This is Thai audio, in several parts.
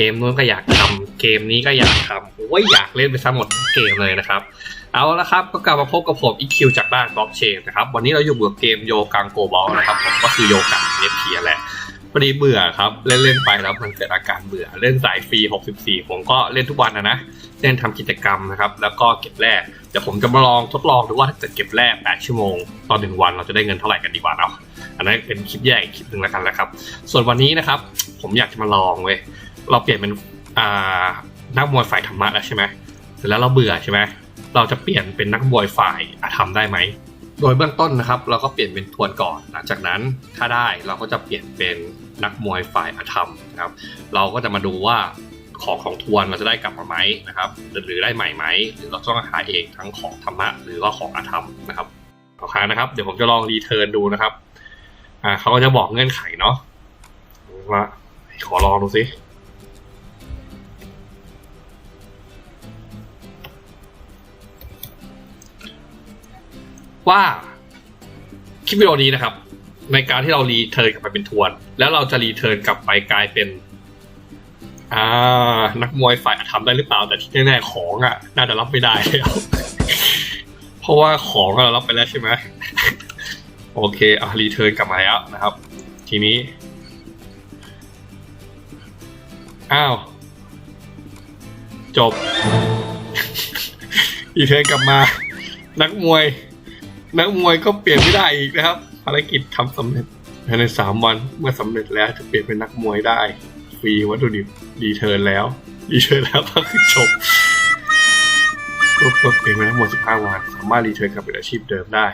เกมนู้นก็อยากทำเกมนี้ก็อยากทำโอ้ยอยากเล่นไปซะหมดเกมเลยนะครับ เอาละครับก็กลับมาพบกับผมอีคิวจากด้านบล็อกเชนนะครับวันนี้เราอยู่กับเกมโยกังโกบอลนะครับผมก็คือโยกังเนฟเทียแหละพอดีเบื่อครับเล่นเล่นๆไปแล้วมันเกิดอาการเบื่อเล่นสายฟรี 64 ผมก็เล่นทุกวันนะนะเล่นทำกิจกรรมนะครับ แล้วก็เก็บแร่เดี๋ยวผมจะมาลองทดลองดูว่าถ้าเกิดเก็บแร่ 8 ชั่วโมงต่อหนึ่งวันเราจะได้เงินเท่าไหร่กันดีกว่าเนาะอันนั้นเป็นคลิปแยกอีกคลิปหนึ่งแล้วกันนะครับ ส่วนวันนี้นะครับ ผมอยากจะมาลองเว้ย เราเปลี่ยนเป็นอ่านักมวยฝ่ายธรรมะแล้วใช่ไหมเสร็จแล้วเราเบื่อใช่ไหมเราจะเปลี่ยนเป็นนักมวยฝ่ายอาธรรมได้ไหมโดยเบื้องต้นนะครับ เราก็เปลี่ยนเป็นทวนก่อน หลังจากนั้นถ้าได้เราก็จะเปลี่ยนเป็นนักมวยฝ่ายอาธรรมนะครับ เราก็จะมาดูว่าของของทวนเราจะได้กลับมาไหมนะครับหรือหรือได้ใหม่ไหมหรือเราต้องหาเองทั้งของธรรมะหรือว่าของอาธรรมนะครับโอเคนะครับ เดี๋ยวผมจะลองรีเทิร์นดูนะครับอ่าเขาก็จะบอกเงื่อนไขเนาะว่าขอลองดูสิ ว่าคลิปวิดีโอนี้นะครับ ในการที่เรารีเทิร์นกลับไปเป็นทวน แล้วเราจะรีเทิร์นกลับไปกลายเป็น อ่า นักมวยฝ่ายทำได้หรือเปล่า แต่ที่แน่ๆของอะ น่าจะรับไม่ได้แล้วเพราะว่าของเรารับไปแล้วใช่ไหมโอเคอะรีเทิร์นกลับมาแล้วนะครับ ทีนี้อ้าว จบรีเทิร์นกลับมา นักมวย นักมวยก็เปลี่ยนไม่ได้อีกนะครับ ภารกิจทำสำเร็จภายในสามวันเมื่อสำเร็จแล้วจะเปลี่ยนเป็นนักมวยได้ ฟรีวัตถุดิบรีเทิร์นแล้วรีเทิร์นแล้วก็คือจบก็เปลี่ยนเป็นนักมวยสิบห้าวัน สามารถรีเทิร์นกลับเป็นอาชีพเดิมได้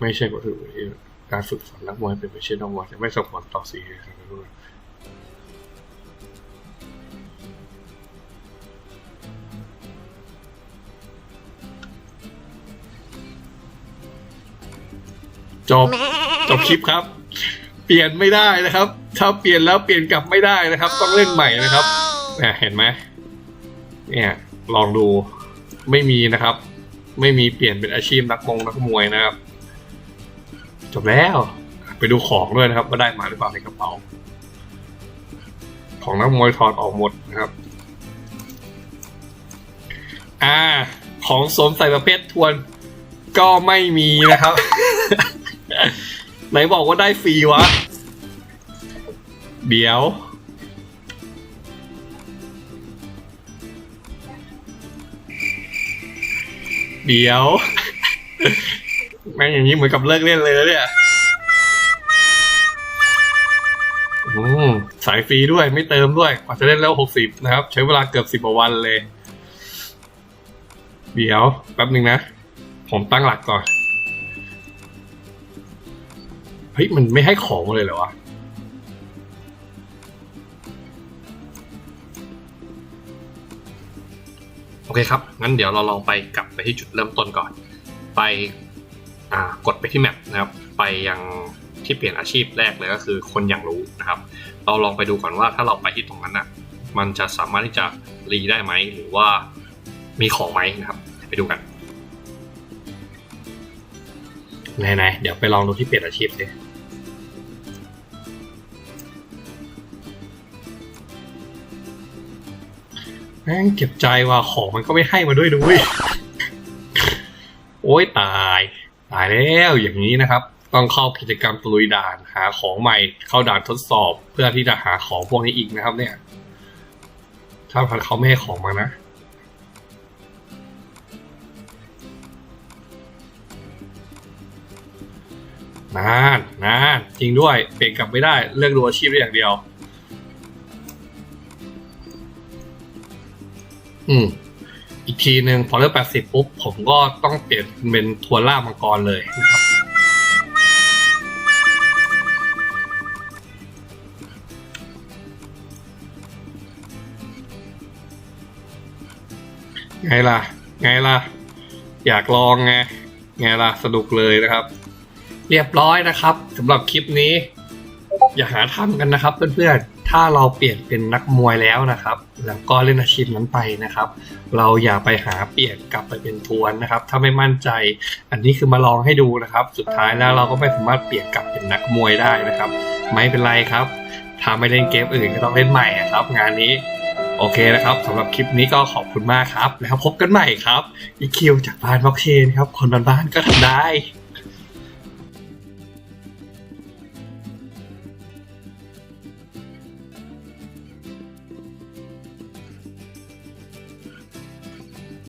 ไม่ใช่ก็คือการฝึกฝนนักมวยเป็นไม่ใช่นักมวยจะไม่ส่งผลต่อสีการด้วย จบจบคลิปครับ เปลี่ยนไม่ได้นะครับ ถ้าเปลี่ยนแล้วเปลี่ยนกลับไม่ได้นะครับ ต้องเล่นใหม่นะครับเนี่ยเห็นไหมเนี่ยลองดูไม่มีนะครับ ไม่มีเปลี่ยนเป็นอาชีพนักมงนักมวยนะครับ จบแล้ว ไปดูของด้วยนะครับ ว่าได้มาหรือเปล่าในกระเป๋า ของนักมวยถอดออกหมดนะครับ อ่า ของสมใส่ประเภททวนก็ไม่มีนะครับ ไหนบอกว่าได้ฟรีวะ เดี๋ยวเดี๋ยวแม่งอย่างนี้เหมือนกับเลิกเล่นเลยนะเนี่ยอืมสายฟรีด้วยไม่เติมด้วยกว่าจะเล่นแล้วหกสิบนะครับ ใช้เวลาเกือบสิบกว่าวันเลย เดี๋ยวแป๊บหนึ่งนะ ผมตั้งหลักก่อน เฮ้ยมันไม่ให้ของเลยเหรอวะโอเคครับ งั้นเดี๋ยวเราลองไปกลับไปที่จุดเริ่มต้นก่อน ไปอ่ากดไปที่แมปนะครับ ไปยังที่เปลี่ยนอาชีพแรกเลยก็คือคนอย่างรู้นะครับ เราลองไปดูก่อนว่าถ้าเราไปที่ตรงนั้นน่ะ มันจะสามารถที่จะรีได้ไหมหรือว่ามีของไหมนะครับ ไปดูกันไหนๆเดี๋ยวไปลองดูที่เปลี่ยนอาชีพสิ แม่งเก็บใจว่าของมันก็ไม่ให้มาด้วยด้วยโอ้ยตาย ตายแล้วอย่างนี้นะครับ ต้องเข้ากิจกรรมตลุยด่านหาของใหม่เข้าด่านทดสอบ เพื่อที่จะหาของพวกนี้อีกนะครับ เนี่ย ถ้าพันเขาไม่ให้ของมานะนานนานจริงด้วยเปลี่ยนกลับไม่ได้เลือกดูอาชีพได้อย่างเดียว อืมอีกทีหนึ่งพอเลือกแปดสิบปุ๊บผมก็ต้องเปลี่ยนเป็นทัวนล่ามังกรเลยนะครับไงล่ะ ไงล่ะ อยากลองไง ไงล่ะสนุกเลยนะครับ เรียบร้อยนะครับสำหรับคลิปนี้ อย่าหาทำกันนะครับเพื่อนๆ ถ้าเราเปลี่ยนเป็นนักมวยแล้วนะครับ แล้วก็เล่นอาชีพนั้นไปนะครับ เราอย่าไปหาเปลี่ยนกลับไปเป็นทวนนะครับ ถ้าไม่มั่นใจ อันนี้คือมาลองให้ดูนะครับ สุดท้ายแล้วเราก็ไม่สามารถเปลี่ยนกลับเป็นนักมวยได้นะครับ ไม่เป็นไรครับถ้าไม่เล่นเกมอื่นก็ต้องเล่นใหม่นะครับ งานนี้โอเคนะครับสำหรับคลิปนี้ก็ขอบคุณมากครับ แล้วพบกันใหม่ครับ EQ จากบ้านบล็อกเชนครับ คนบ้านๆก็ทำได้